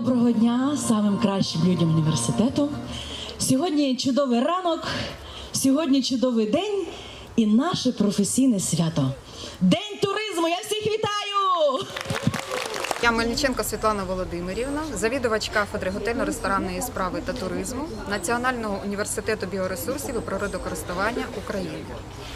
Доброго дня самим кращим людям університету. Сьогодні чудовий ранок, сьогодні чудовий день і наше професійне свято. День туризму! Я всіх вітаю! Я Мельниченко Світлана Володимирівна, завідувач кафедри готельно-ресторанної справи та туризму Національного університету біоресурсів і природокористування України.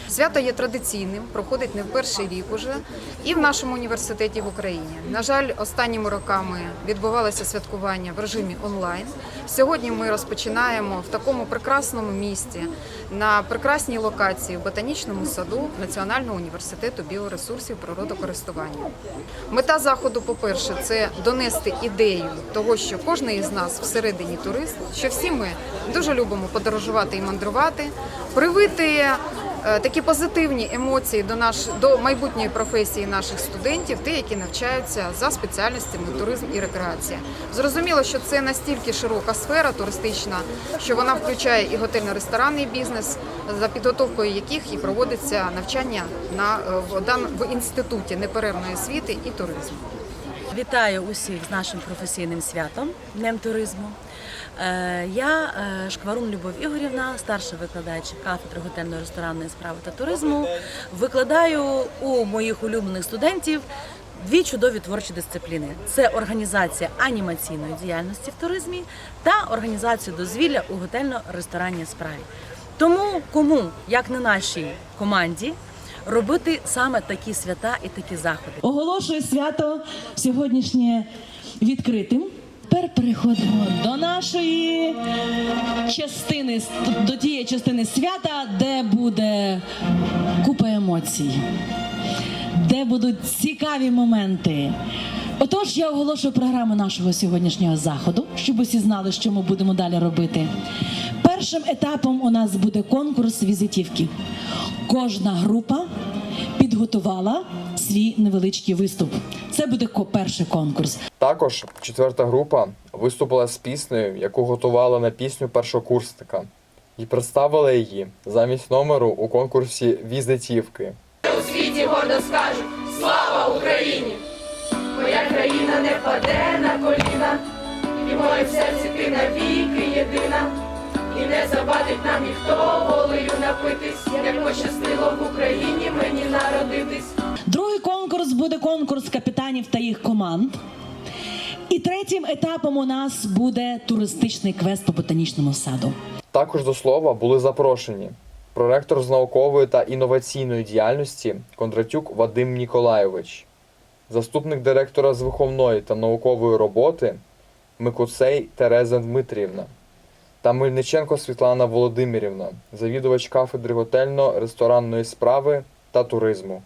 Свято є традиційним, проходить не в перший рік уже і в нашому університеті в Україні. На жаль, останніми роками відбувалося святкування в режимі онлайн. Сьогодні ми розпочинаємо в такому прекрасному місті на прекрасній локації в ботанічному саду Національного університету біоресурсів і природокористування. Мета заходу, по-перше, це донести ідею того, що кожен із нас всередині турист, що всі ми дуже любимо подорожувати і мандрувати, привити е, такі позитивні емоції до наш до майбутньої професії наших студентів, ті, які навчаються за спеціальностями туризм і рекреація. Зрозуміло, що це настільки широка сфера туристична, що вона включає і готельно-ресторанний бізнес, за підготовкою яких і проводиться навчання на е, в в інституті неперервної освіти і туризму. Вітаю усіх з нашим професійним святом Днем туризму. Е, Я е, Шкварун Любов Ігорівна, старший викладач кафедри готельно-ресторанної справи та туризму. Викладаю у моїх улюблених студентів дві чудові творчі дисципліни: це організація анімаційної діяльності в туризмі та організація дозвілля у готельно-ресторанній справі. Тому кому, як не нашій команді, робити саме такі свята і такі заходи. Оголошую свято сьогоднішнє відкритим. Тепер переходимо до нашої частини, до тієї частини свята, де буде купа емоцій, де будуть цікаві моменти. Отож, я оголошую програму нашого сьогоднішнього заходу, щоб усі знали, що ми будемо далі робити. Першим етапом у нас буде конкурс візитівки. Кожна група підготувала свій невеличкий виступ. Це буде перший конкурс. Також четверта група виступила з піснею, яку готувала на пісню першокурсника, і представила її замість номеру у конкурсі візитівки. у світі гордо скажуть Слава Україні! Моя країна не впаде на коліна, і в моїм серці ти навіки єдина, і не завадить нам ніхто волею напитись, як пощастило в Україні мені народитись. Другий конкурс буде конкурс капітанів та їх команд. І третім етапом у нас буде туристичний квест по ботанічному саду. Також до слова були запрошені проректор з наукової та інноваційної діяльності Кондратюк Вадим Ніколайович, заступник директора з виховної та наукової роботи Микоцей Тереза Дмитрівна та Мельниченко Світлана Володимирівна, завідувач кафедри готельно-ресторанної справи та туризму.